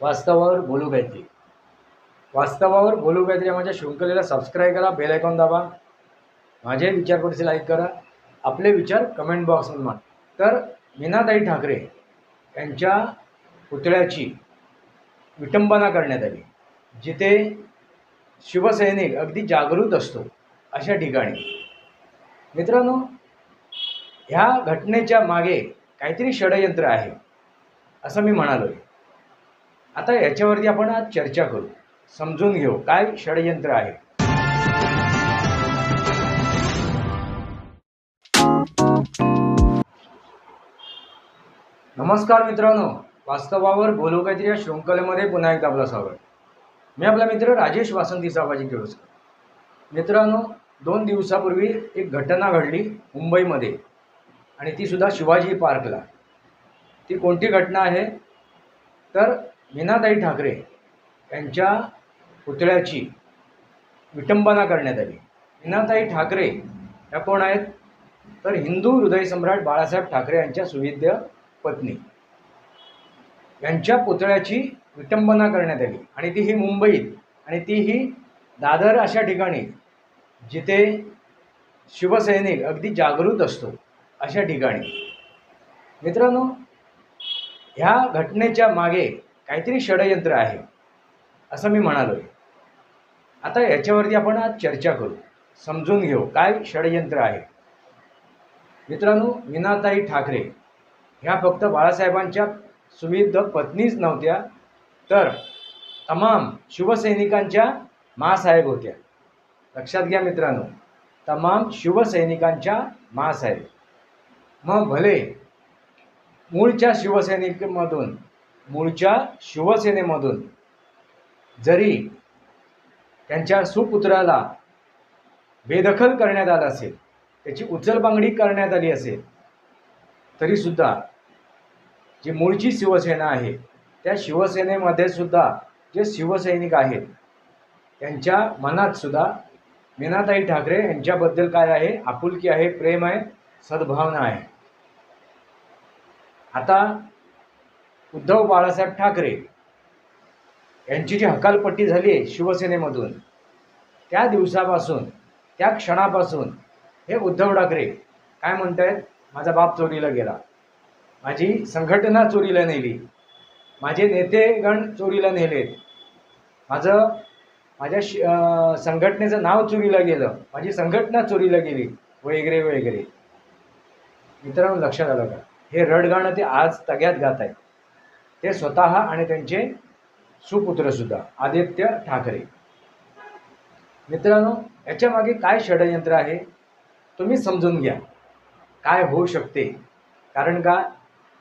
वास्तवावर बोलू काहीतरी वास्तवावर बोलू काहीतरी माझ्या म्हणजे शृंखलेला सबस्क्राईब करा बेल आयकॉन दाबा. माझे विचार पडसे लाईक करा? आपले विचार कमेंट बॉक्समध्ये मान तर मीनाताई ठाकरे यांच्या पुतळ्याची विटंबना करण्यात आली. जिथे शिवसैनिक अगदी जागृत असतो अशा ठिकाणी. मित्रांनो ह्या घटनेच्या मागे काहीतरी षडयंत्र आहे असं मी म्हणालो आहे आता याच्यावरती आपण आज चर्चा करू. समजून घेऊ काय षडयंत्र आहे. नमस्कार मित्रांनो. वास्तवावर बोलू काहीतरी या शृंखलेमध्ये पुन्हा एकदा आपलं स्वागत. मी आपला मित्र राजेश वासंती साबाजी केळुसकर. मित्रांनो दोन दिवसापूर्वी एक घटना घडली मुंबईमध्ये. आणि ती सुद्धा शिवाजी पार्कला. ती कोणती घटना आहे? तर मीनाताई ठाकरे यांच्या पुतळ्याची विटंबना करण्यात आली. मीनाताई ठाकरे या कोण आहेत? तर हिंदू हृदयसम्राट बाळासाहेब ठाकरे यांच्या सुविद्य पत्नी. यांच्या पुतळ्याची विटंबना करण्यात आली. आणि ती ही मुंबईत आणि ती ही दादर अशा ठिकाणी जिथे शिवसैनिक अगदी जागृत असतो अशा ठिकाणी. मित्रांनो ह्या घटनेच्या मागे काहीतरी षडयंत्र आहे. असं मी म्हणालो आहे आता याच्यावरती आपण आज चर्चा करू. समजून घेऊ काय षडयंत्र आहे. मित्रांनो मीनाताई ठाकरे ह्या फक्त बाळासाहेबांच्या सुविध पत्नीच नव्हत्या तर तमाम शिवसैनिकांच्या मासाहेब होत्या. लक्षात घ्या मित्रांनो तमाम शिवसैनिकांच्या मासाहेब. मग भले मूळच्या शिवसैनिकमधून मूळच्या शिवसेनेमधून जरी त्यांच्या सुपुत्राला बेदखल करण्यात आलं असेल त्याची उचलबांगडी करण्यात आली असेल तरीसुद्धा जी मूळची शिवसेना आहे त्या शिवसेनेमध्ये सुद्धा जे शिवसैनिक आहेत त्यांच्या मनात सुद्धा मीनाताई ठाकरे यांच्याबद्दल काय आहे? आपुलकी आहे प्रेम आहे सद्भावना आहे. आता उद्धव बाळासाहेब ठाकरे यांची जी हकालपट्टी झाली आहे शिवसेनेमधून त्या दिवसापासून त्या क्षणापासून हे उद्धव ठाकरे काय म्हणत आहेत माझा बाप चोरीला गेला. माझी संघटना चोरीला नेली. माझे नेतेगण चोरीला नेलेत. माझं माझ्या शि संघटनेचं नाव चोरीला गेलं. माझी संघटना चोरीला गेली. वगैरे वगैरे. मित्रांनो लक्षात आलं का? हे रडगाणं ते आज तग्यात गात आहेत. ते स्वतः आणि त्यांचे सुपुत्रसुद्धा आदित्य ठाकरे. मित्रांनो याच्या मागे काय षडयंत्र आहे तुम्ही समजून घ्या. काय होऊ शकते? कारण का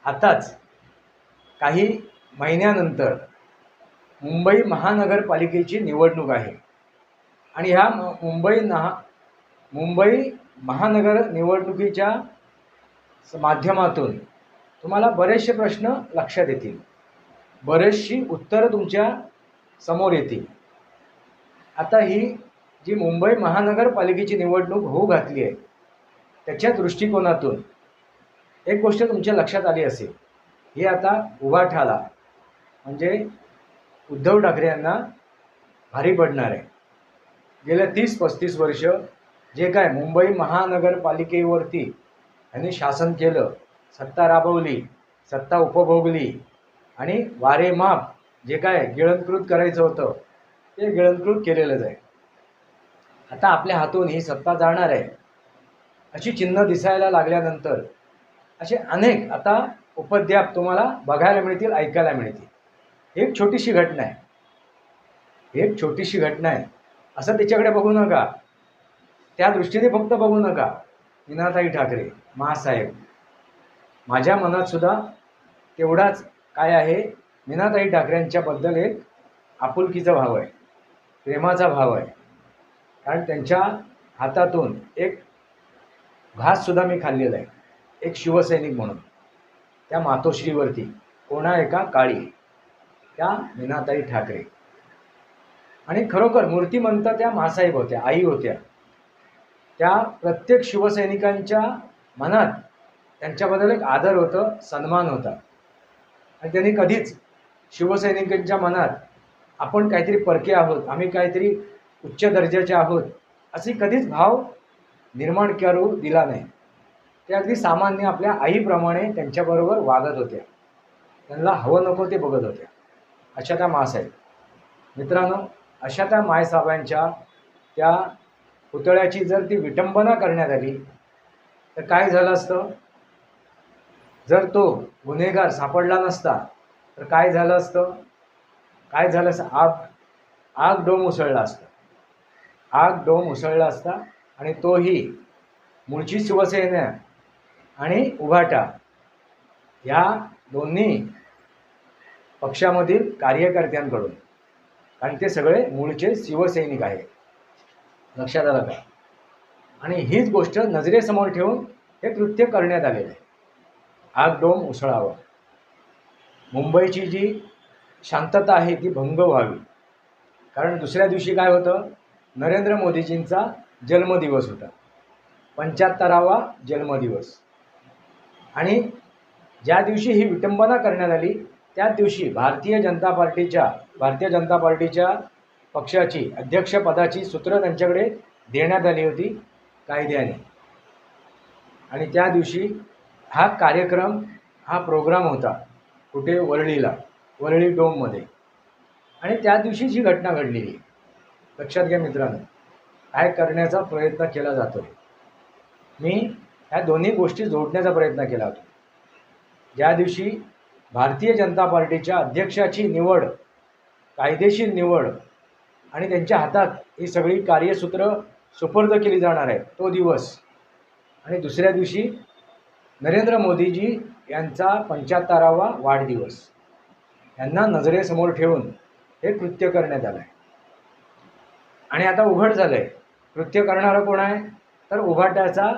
आताच काही महिन्यानंतर मुंबई महानगरपालिकेची निवडणूक आहे. आणि ह्या म- मुंबई नहा मुंबई महानगर निवडणुकीच्या माध्यमातून तुम्हाला बरेचसे प्रश्न लक्षात येतील. बरेचशी उत्तरं तुमच्यासमोर येतील. आता ही जी मुंबई महानगरपालिकेची निवडणूक होऊ घातली आहे त्याच्या दृष्टिकोनातून एक गोष्ट तुमच्या लक्षात आली असेल. ही आता उभाठाला म्हणजे उद्धव ठाकरे यांना भारी पडणार आहे. गेल्या तीस पस्तीस वर्ष जे काय मुंबई महानगरपालिकेवरती यांनी शासन केलं सत्ता राबवली सत्ता उपभोगली आणि वारेमाप जे काय गिळंकृत करायचं होतं ते गिळंकृत केलेलंच आहे. आता आपल्या हातून ही सत्ता जाणार आहे अशी चिन्ह दिसायला लागल्यानंतर असे अनेक आता उपद्याप तुम्हाला बघायला मिळतील ऐकायला मिळतील. एक छोटीशी घटना आहे. एक छोटीशी घटना आहे. असं त्याच्याकडे बघू नका. त्या दृष्टीने फक्त बघू नका. विनाताई ठाकरे मासाहेब माझ्या मनात सुद्धा तेवढाच काय आहे मीनाताई ठाकरेंच्याबद्दल एक आपुलकीचा भाव आहे प्रेमाचा भाव आहे. कारण त्यांच्या हातातून एक घाससुद्धा मी खाल्लेला आहे एक शिवसैनिक म्हणून. त्या मातोश्रीवरती कोणा एका काळी त्या मीनाताई ठाकरे. आणि खरोखर मूर्तिमंत त्या मासाहेब होत्या आई होत्या. त्या प्रत्येक शिवसैनिकांच्या मनात त्यांच्याबद्दल एक आदर होतं सन्मान होता. आणि त्यांनी कधीच शिवसैनिकांच्या मनात आपण काहीतरी परके आहोत आम्ही काहीतरी उच्च दर्जाचे आहोत असे कधीच भाव निर्माण करू दिला नाही. ते अगदी सामान्य आपल्या आईप्रमाणे त्यांच्याबरोबर वागत होत्या. त्यांना हवं नको ते बघत होत्या. अशा त्या मासाहेब. मित्रांनो अशा त्या मायसाहेबांच्या त्या पुतळ्याची जर ती विटंबना करण्यात आली तर काय झालं असतं? जर तो गुन्हेगार सापडला नसता तर काय झालं असतं? काय झालं असतं? आग आग डोम उसळला असता. आग डोम उसळला असता आणि तोही मूळची शिवसेना आणि उभाटा या दोन्ही पक्षामधील कार्यकर्त्यांकडून. कारण ते सगळे मूळचे शिवसैनिक आहेत. लक्षात आलं का? आणि हीच गोष्ट नजरेसमोर ठेवून हे कृत्य करण्यात आलेलं आहे. आग डोम उसळावं. मुंबईची जी शांतता आहे ती भंग व्हावी. कारण दुसऱ्या दिवशी काय होतं? नरेंद्र मोदीजींचा जन्मदिवस होता. पंच्याहत्तरावा जन्मदिवस. आणि ज्या दिवशी ही विटंबना करण्यात आली त्याच दिवशी भारतीय जनता पार्टीच्या भारतीय जनता पार्टीच्या पक्षाची अध्यक्षपदाची सूत्र त्यांच्याकडे देण्यात आली होती कायद्याने. आणि त्या दिवशी हा कार्यक्रम हा प्रोग्राम होता कुठे? वरळीला वरळी डोममध्ये. आणि त्या दिवशी जी घटना घडलेली आहे. लक्षात घ्या मित्रांनो काय करण्याचा प्रयत्न केला जातो आहे मी ह्या दोन्ही गोष्टी जोडण्याचा प्रयत्न केला होता. ज्या दिवशी भारतीय जनता पार्टीच्या अध्यक्षाची निवड कायदेशीर निवड आणि त्यांच्या हातात ही सगळी कार्यसूत्र सुपर्द केली जाणार आहे तो दिवस. आणि दुसऱ्या दिवशी नरेंद्र मोदीजी यांचा पंच्याहत्तरावा वाढदिवस. यांना नजरेसमोर ठेवून हे कृत्य करण्यात आलं आहे आणि आता उघड झालं आहे कृत्य करणारा कोण आहे? तर उभाट्याचा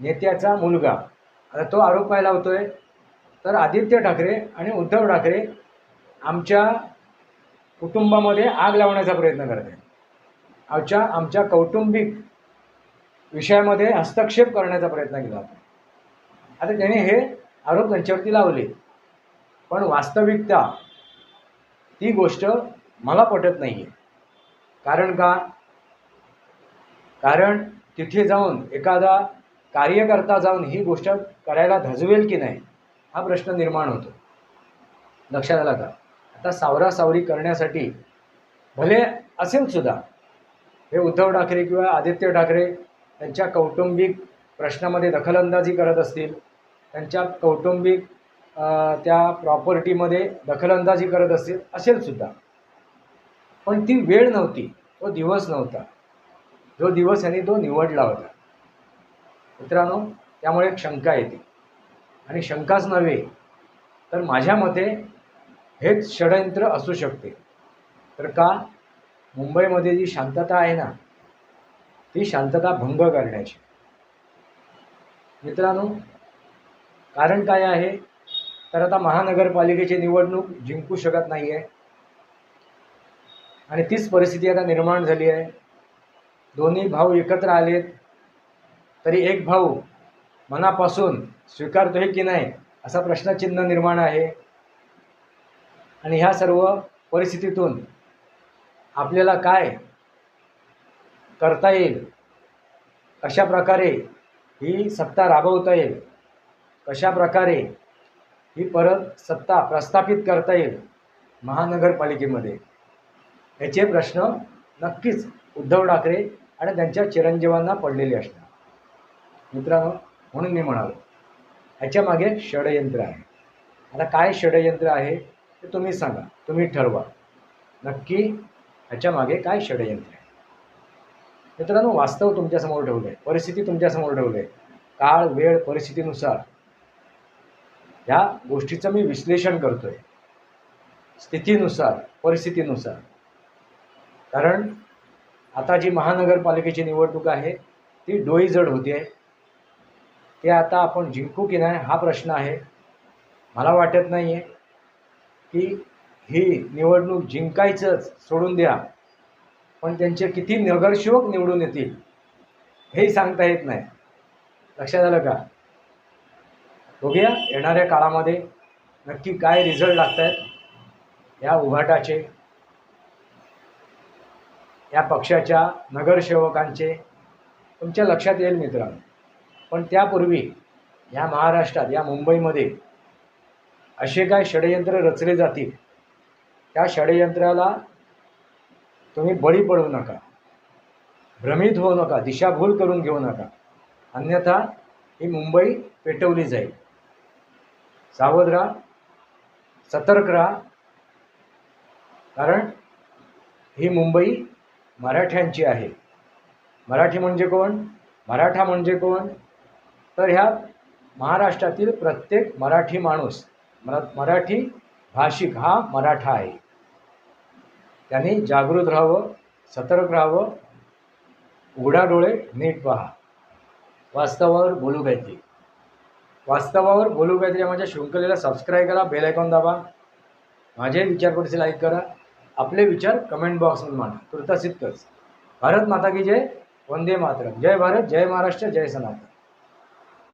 नेत्याचा मुलगा. आता तो आरोप काय आहे तर आदित्य ठाकरे आणि उद्धव ठाकरे आमच्या कुटुंबामध्ये आग लावण्याचा प्रयत्न करत आहेत. आमच्या आमच्या कौटुंबिक विषयामध्ये हस्तक्षेप करण्याचा प्रयत्न केला होता. आता त्याने हे आरोप त्यांच्यावरती लावले. पण वास्तविकता ती गोष्ट मला पटत नाही आहे कारण का? कारण तिथे जाऊन एखादा कार्यकर्ता जाऊन ही गोष्ट करायला धजवेल की नाही हा प्रश्न निर्माण होतो. लक्षात आला का? आता सावरासावरी करण्यासाठी भले असेल सुद्धा हे उद्धव ठाकरे किंवा आदित्य ठाकरे त्यांच्या कौटुंबिक प्रश्नामध्ये दखलंदाजी करत असतील त्यांच्या कौटुंबिक त्या प्रॉपर्टीमध्ये दखलंदाजी करत असतील असेल सुद्धा. पण ती वेळ नव्हती तो दिवस नव्हता. जो दिवस यांनी तो निवडला होता. मित्रांनो त्यामुळे एक शंका येते. आणि शंकाच नव्हे तर माझ्या मते हेच षडयंत्र असू शकते. तर का? मुंबईमध्ये जी शांतता आहे ना ती शांतता भंग करण्याची. मित्रांनो कारण काय आहे? तर आता महानगरपालिकेची निवडणूक जिंकू शकत नाही आहे आणि तीच परिस्थिती आता निर्माण झाली आहे. दोन्ही भाऊ एकत्र आलेत तरी एक भाऊ मनापासून स्वीकारतोय की नाही असा प्रश्नचिन्ह निर्माण आहे. आणि ह्या सर्व परिस्थितीतून आपल्याला काय करता येईल कशा प्रकारे ही सत्ता राबवता येईल कशा प्रकारे ही परत सत्ता प्रस्थापित करता येईल महानगरपालिकेमध्ये? याचे प्रश्न नक्कीच उद्धव ठाकरे आणि त्यांच्या चिरंजीवांना पडलेले असणार. मित्रांनो म्हणून मी म्हणालो ह्याच्या मागे षडयंत्र आहे. आता काय षडयंत्र आहे ते तुम्ही सांगा तुम्ही ठरवा. नक्की ह्याच्या मागे काय षडयंत्र आहे? मित्रांनो वास्तव तुमच्यासमोर ठेवलं आहे परिस्थिती तुमच्यासमोर ठेवलं आहे काळ वेळ परिस्थितीनुसार. ह्या गोष्टीचं मी विश्लेषण करतो आहे स्थितीनुसार परिस्थितीनुसार. कारण आता जी महानगरपालिकेची निवडणूक आहे ती डोईजड होती आहे ते आता आपण जिंकू की नाही हा प्रश्न आहे. मला वाटत नाही आहे की ही निवडणूक जिंकायचंच सोडून द्या पण त्यांचे किती नगरसेवक निवडून येतील हेही सांगता येत नाही. लक्षात आलं का? बघूया येणाऱ्या काळामध्ये नक्की काय रिझल्ट लागत आहेत या उभाटाचे या पक्षाच्या नगरसेवकांचे तुमच्या लक्षात येईल मित्रांनो. पण त्यापूर्वी या महाराष्ट्रात या मुंबईमध्ये असे काय षडयंत्र रचले जातील? त्या षडयंत्राला तुम्ही बळी पडू नका. भ्रमित होऊ नका. दिशाभूल करून घेऊ नका. अन्यथा ही मुंबई पेटवली जाईल. सावध राहा सतर्क राहा कारण ही मुंबई मराठ्यांची आहे. मराठी म्हणजे कोण? मराठा म्हणजे कोण? तर ह्या महाराष्ट्रातील प्रत्येक मराठी माणूस मरा मराठी भाषिक हा मराठा आहे. त्यांनी जागृत राहावं सतर्क राहावं उघडा डोळे नीट पहा. वास्तवावर बोलू घ्यायची वास्तवावर बोलू काहीतरी माझ्या शृंखलेला सबस्क्राईब करा बेल आयकॉन दाबा. माझे विचार परिषद लाईक करा? आपले विचार कमेंट बॉक्समध्ये मांडा. तुर्तास इतकंच भारत माता की जय वंदे मातरम. जय भारत जय महाराष्ट्र जय सनातन.